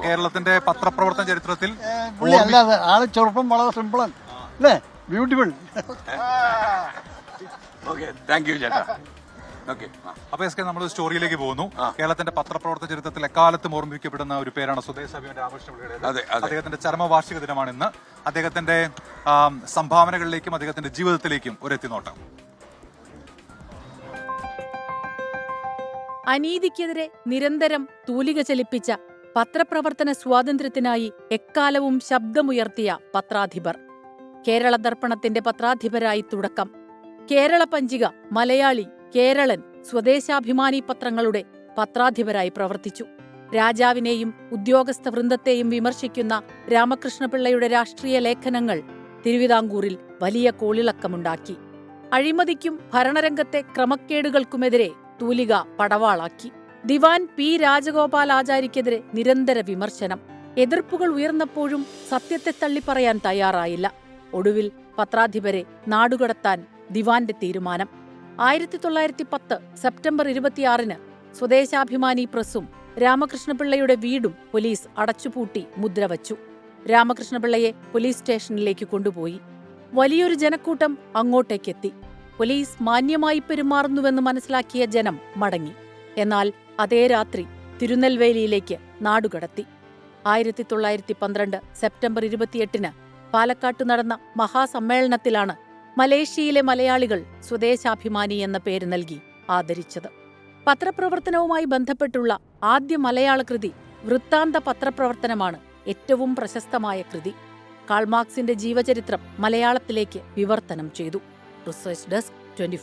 കേരളത്തിന്റെ പത്രപ്രവർത്തന ചരിത്രത്തിൽ അല്ലാതെ ആൾ ചെറുപ്പം വളരെ സിമ്പിളാണ് അല്ലേ? ബ്യൂട്ടിഫുൾ ഓക്കെ താങ്ക് യു ചേട്ടാ. ഓക്കെ അപ്പൊ എസ് കെ നമ്മൾ സ്റ്റോറിയിലേക്ക് പോകുന്നു. കേരളത്തിന്റെ പത്രപ്രവർത്തന ചരിത്രത്തിൽ എക്കാലത്തും ഓർമ്മിക്കപ്പെടുന്ന ഒരു പേരാണ് സ്വദേശ അഭിയുടെ. അദ്ദേഹത്തിന്റെ ചരമവാർഷിക ദിനമാണ് ഇന്ന്. അദ്ദേഹത്തിന്റെ സംഭാവനകളിലേക്കും അദ്ദേഹത്തിന്റെ ജീവിതത്തിലേക്കും ഒരു എത്തിനോട്ടം അനീതിക്കെതിരെ നിരന്തരം തൂലിക ചലിപ്പിച്ച പത്രപ്രവർത്തന സ്വാതന്ത്ര്യത്തിനായി എക്കാലവും ശബ്ദമുയർത്തിയ പത്രാധിപർ. കേരള ദർപ്പണത്തിന്റെ പത്രാധിപരായി തുടക്കം. കേരള പഞ്ചിക മലയാളി കേരളൻ സ്വദേശാഭിമാനി പത്രങ്ങളുടെ പത്രാധിപരായി പ്രവർത്തിച്ചു. രാജാവിനെയും ഉദ്യോഗസ്ഥ വൃന്ദത്തെയും വിമർശിക്കുന്ന രാമകൃഷ്ണപിള്ളയുടെ രാഷ്ട്രീയ ലേഖനങ്ങൾ തിരുവിതാംകൂറിൽ വലിയ കോളിളക്കമുണ്ടാക്കി. അഴിമതിക്കും ഭരണരംഗത്തെ ക്രമക്കേടുകൾക്കുമെതിരെ തൂലിക പടവാളാക്കി. ദിവാൻ പി. രാജഗോപാൽ രാജഗോപാലാചാരിക്കെതിരെ നിരന്തര വിമർശനം. എതിർപ്പുകൾ ഉയർന്നപ്പോഴും സത്യത്തെ തള്ളിപ്പറയാൻ തയ്യാറായില്ല. ഒടുവിൽ പത്രാധിപരെ നാടുകടത്താൻ ദിവാന്റെ തീരുമാനം. ആയിരത്തി തൊള്ളായിരത്തി പത്ത് സെപ്റ്റംബർ ഇരുപത്തിയാറിന് സ്വദേശാഭിമാനി പ്രസ്സും രാമകൃഷ്ണപിള്ളയുടെ വീടും പോലീസ് അടച്ചുപൂട്ടി മുദ്രവച്ചു. രാമകൃഷ്ണപിള്ളയെ പോലീസ് സ്റ്റേഷനിലേക്ക് കൊണ്ടുപോയി. വലിയൊരു ജനക്കൂട്ടം അങ്ങോട്ടേക്കെത്തി. പോലീസ് മാന്യമായി പെരുമാറുന്നുവെന്ന് മനസ്സിലാക്കിയ ജനം മടങ്ങി. എന്നാൽ അതേ രാത്രി തിരുനെൽവേലിയിലേക്ക് നാടുകടത്തി. ആയിരത്തി തൊള്ളായിരത്തി പന്ത്രണ്ട് സെപ്റ്റംബർ ഇരുപത്തിയെട്ടിന് പാലക്കാട്ട് നടന്ന മഹാസമ്മേളനത്തിലാണ് മലേഷ്യയിലെ മലയാളികൾ സ്വദേശാഭിമാനി എന്ന പേര് നൽകി ആദരിച്ചത്. പത്രപ്രവർത്തനവുമായി ബന്ധപ്പെട്ടുള്ള ആദ്യ മലയാള കൃതി വൃത്താന്ത പത്രപ്രവർത്തനമാണ് ഏറ്റവും പ്രശസ്തമായ കൃതി. കാൾമാർക്സിന്റെ ജീവചരിത്രം മലയാളത്തിലേക്ക് വിവർത്തനം ചെയ്തു. Research desk twenty